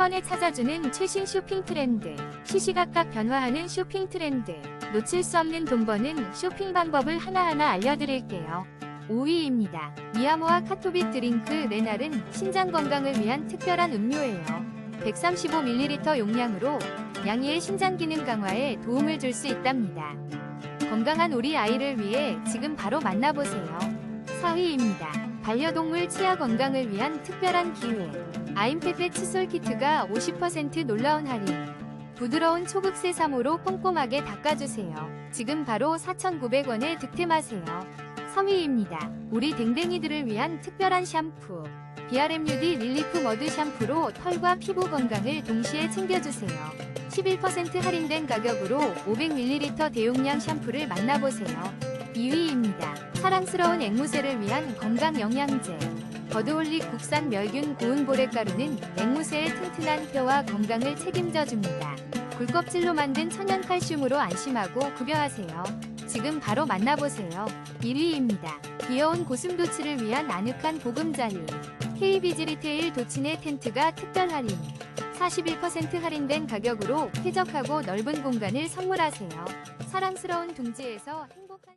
번에 찾아주는 최신 쇼핑 트렌드. 시시각각 변화하는 쇼핑 트렌드. 놓칠 수 없는 돈 버는 쇼핑 방법을 하나하나 알려드릴게요. 5위입니다. 미야모아 카토빅 드링크 레날은 신장 건강을 위한 특별한 음료예요. 135ml 용량으로 양이의 신장 기능 강화에 도움을 줄 수 있답니다. 건강한 우리 아이를 위해 지금 바로 만나보세요. 4위입니다. 반려동물 치아 건강을 위한 특별한 기회. 아임페페 칫솔 키트가 50% 놀라운 할인. 부드러운 초극세 3호로 꼼꼼하게 닦아주세요. 지금 바로 4,900원에 득템하세요. 3위입니다. 우리 댕댕이들을 위한 특별한 샴푸. BRMUD 릴리프 머드 샴푸로 털과 피부 건강을 동시에 챙겨주세요. 11% 할인된 가격으로 500ml 대용량 샴푸를 만나보세요. 2위입니다. 사랑스러운 앵무새를 위한 건강 영양제. 버드홀릭 국산 멸균 고운 보레가루는 앵무새의 튼튼한 뼈와 건강을 책임져 줍니다. 굴껍질로 만든 천연 칼슘으로 안심하고 급여하세요. 지금 바로 만나보세요. 1위입니다. 귀여운 고슴도치를 위한 아늑한 보금자리. KBG 리테일 도치네 텐트가 특별 할인. 41% 할인된 가격으로 쾌적하고 넓은 공간을 선물하세요. 사랑스러운 둥지에서 행복한